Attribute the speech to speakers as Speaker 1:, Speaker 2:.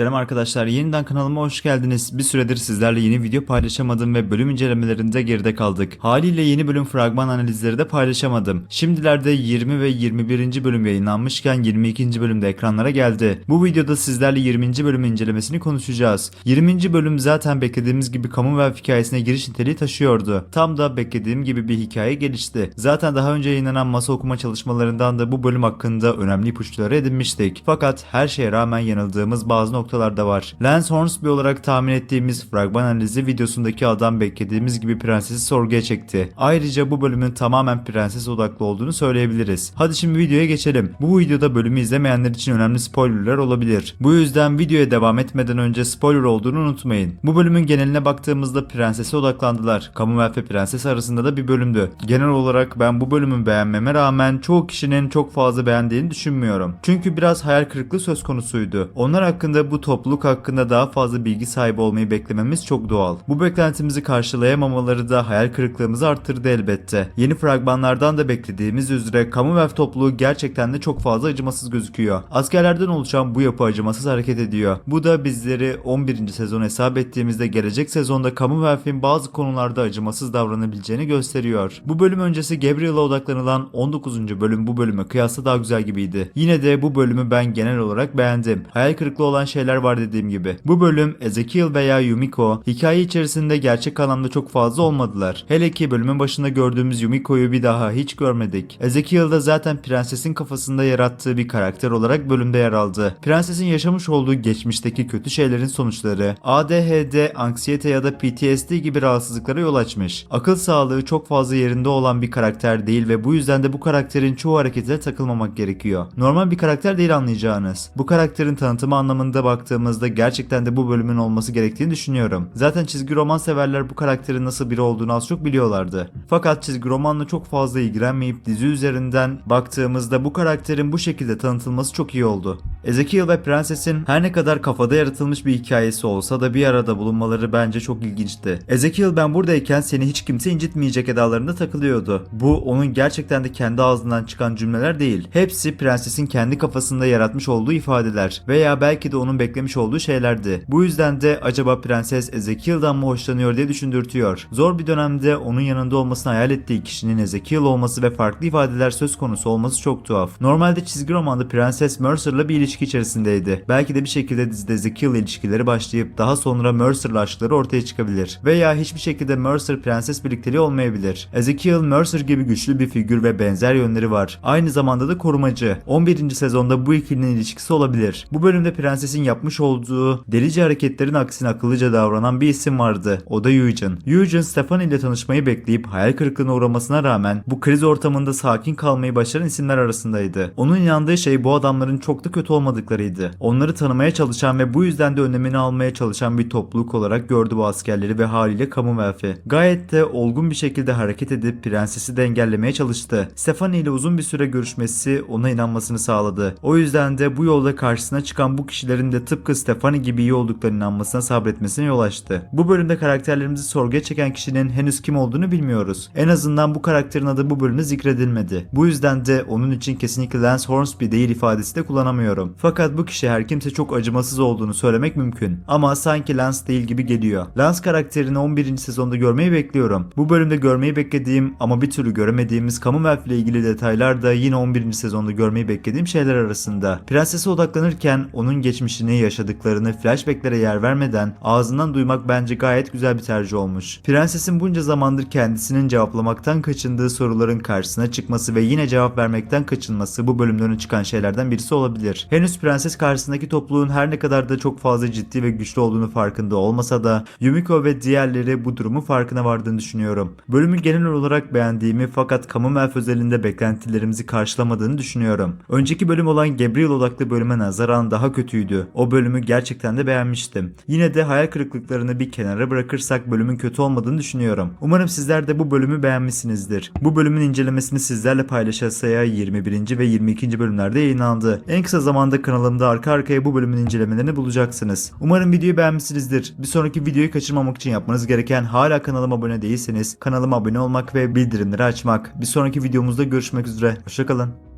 Speaker 1: Selam arkadaşlar, yeniden kanalıma hoş geldiniz. Bir süredir sizlerle yeni video paylaşamadım ve bölüm incelemelerinde geride kaldık. Haliyle yeni bölüm fragman analizleri de paylaşamadım. Şimdilerde 20 ve 21. bölüm yayınlanmışken 22. bölüm de ekranlara geldi. Bu videoda sizlerle 20. bölüm incelemesini konuşacağız. 20. bölüm zaten beklediğimiz gibi Commonwealth hikayesine giriş niteliği taşıyordu. Tam da beklediğim gibi bir hikaye gelişti. Zaten daha önce yayınlanan masa okuma çalışmalarından da bu bölüm hakkında önemli ipuçları edinmiştik. Fakat her şeye rağmen yanıldığımız bazı noktalar da var. Lance Hornsby olarak tahmin ettiğimiz fragman analizi videosundaki adam beklediğimiz gibi prensesi sorguya çekti. Ayrıca bu bölümün tamamen prenses odaklı olduğunu söyleyebiliriz. Hadi şimdi videoya geçelim. Bu videoda bölümü izlemeyenler için önemli spoilerlar olabilir. Bu yüzden videoya devam etmeden önce spoiler olduğunu unutmayın. Bu bölümün geneline baktığımızda prensese odaklandılar. Commonwealth ve prenses arasında da bir bölümdü. Genel olarak ben bu bölümü beğenmeme rağmen çoğu kişinin çok fazla beğendiğini düşünmüyorum. Çünkü biraz hayal kırıklığı söz konusuydu. Onlar hakkında bu topluluk hakkında daha fazla bilgi sahibi olmayı beklememiz çok doğal. Bu beklentimizi karşılayamamaları da hayal kırıklığımızı arttırdı elbette. Yeni fragmanlardan da beklediğimiz üzere Commonwealth topluluğu gerçekten de çok fazla acımasız gözüküyor. Askerlerden oluşan bu yapı acımasız hareket ediyor. Bu da bizleri 11. sezon hesap ettiğimizde gelecek sezonda Commonwealth'in bazı konularda acımasız davranabileceğini gösteriyor. Bu bölüm öncesi Gabriel'a odaklanılan 19. bölüm bu bölüme kıyasla daha güzel gibiydi. Yine de bu bölümü ben genel olarak beğendim. Hayal kırıklığı olan şeyler var dediğim gibi. Bu bölüm Ezekiel veya Yumiko hikaye içerisinde gerçek anlamda çok fazla olmadılar. Hele ki bölümün başında gördüğümüz Yumiko'yu bir daha hiç görmedik. Ezekiel de zaten prensesin kafasında yarattığı bir karakter olarak bölümde yer aldı. Prensesin yaşamış olduğu geçmişteki kötü şeylerin sonuçları ADHD, anksiyete ya da PTSD gibi rahatsızlıklara yol açmış. Akıl sağlığı çok fazla yerinde olan bir karakter değil ve bu yüzden de bu karakterin çoğu hareketine takılmamak gerekiyor. Normal bir karakter değil anlayacağınız. Bu karakterin tanıtımı anlamında baktığımızda gerçekten de bu bölümün olması gerektiğini düşünüyorum. Zaten çizgi roman severler bu karakterin nasıl biri olduğunu az çok biliyorlardı. Fakat çizgi romanla çok fazla ilgilenmeyip dizi üzerinden baktığımızda bu karakterin bu şekilde tanıtılması çok iyi oldu. Ezekiel ve Prenses'in her ne kadar kafada yaratılmış bir hikayesi olsa da bir arada bulunmaları bence çok ilginçti. Ezekiel ben buradayken seni hiç kimse incitmeyecek edalarında takılıyordu. Bu onun gerçekten de kendi ağzından çıkan cümleler değil. Hepsi prensesin kendi kafasında yaratmış olduğu ifadeler veya belki de onun beklemiş olduğu şeylerdi. Bu yüzden de acaba prenses Ezekiel'dan mı hoşlanıyor diye düşündürtüyor. Zor bir dönemde onun yanında olmasını hayal ettiği kişinin Ezekiel olması ve farklı ifadeler söz konusu olması çok tuhaf. Normalde çizgi romanda prenses Mercer'la bir ilişki içerisindeydi. Belki de bir şekilde dizide Ezekiel ilişkileri başlayıp daha sonra Mercer'la aşkları ortaya çıkabilir. Veya hiçbir şekilde Mercer prenses birlikteliği olmayabilir. Ezekiel Mercer gibi güçlü bir figür ve benzer yönleri var. Aynı zamanda da korumacı. 11. sezonda bu ikilinin ilişkisi olabilir. Bu bölümde prensesin yapmış olduğu delice hareketlerin aksine akıllıca davranan bir isim vardı. O da Eugen. Eugen Stefan ile tanışmayı bekleyip hayal kırıklığına uğramasına rağmen bu kriz ortamında sakin kalmayı başaran isimler arasındaydı. Onun inandığı şey bu adamların çok da kötü olmadıklarıydı. Onları tanımaya çalışan ve bu yüzden de önlemini almaya çalışan bir topluluk olarak gördü bu askerleri ve haliyle Commonwealth'i. Gayet de olgun bir şekilde hareket edip prensesi de engellemeye çalıştı. Stefani ile uzun bir süre görüşmesi ona inanmasını sağladı. O yüzden de bu yolda karşısına çıkan bu kişilerin de tıpkı Stefani gibi iyi olduklarına inanmasına sabretmesine yol açtı. Bu bölümde karakterlerimizi sorguya çeken kişinin henüz kim olduğunu bilmiyoruz. En azından bu karakterin adı bu bölümde zikredilmedi. Bu yüzden de onun için kesinlikle Lance Hornsby değil ifadesi de kullanamıyorum. Fakat bu kişi her kimse çok acımasız olduğunu söylemek mümkün. Ama sanki Lance değil gibi geliyor. Lance karakterini 11. sezonda görmeyi bekliyorum. Bu bölümde görmeyi beklediğim ama bir türlü göremediğimiz Commonwealth ile ilgili detaylar da yine 11. sezonda görmeyi beklediğim şeyler arasında. Prensese odaklanırken onun geçmişini, yaşadıklarını flashbacklere yer vermeden ağzından duymak bence gayet güzel bir tercih olmuş. Prensesin bunca zamandır kendisinin cevaplamaktan kaçındığı soruların karşısına çıkması ve yine cevap vermekten kaçınması bu bölümden öne çıkan şeylerden birisi olabilir. Henüz prenses karşısındaki topluluğun her ne kadar da çok fazla ciddi ve güçlü olduğunu farkında olmasa da Yumiko ve diğerleri bu durumun farkına vardığını düşünüyorum. Bölümü genel olarak beğendiğimi fakat Commonwealth özelinde beklentilerimizi karşılamadığını düşünüyorum. Önceki bölüm olan Gabriel odaklı bölüme nazaran daha kötüydü. O bölümü gerçekten de beğenmiştim. Yine de hayal kırıklıklarını bir kenara bırakırsak bölümün kötü olmadığını düşünüyorum. Umarım sizler de bu bölümü beğenmişsinizdir. Bu bölümün incelemesini sizlerle paylaşasaya 21. ve 22. bölümlerde yayınlandı. En kısa zamanda kanalımda arka arkaya bu bölümün incelemelerini bulacaksınız. Umarım videoyu beğenmişsinizdir. Bir sonraki videoyu kaçırmamak için yapmanız gereken hala kanalıma abone değilseniz kanalıma abone olmak ve bildirimleri açmak. Bir sonraki videomuzda görüşmek üzere. Hoşçakalın.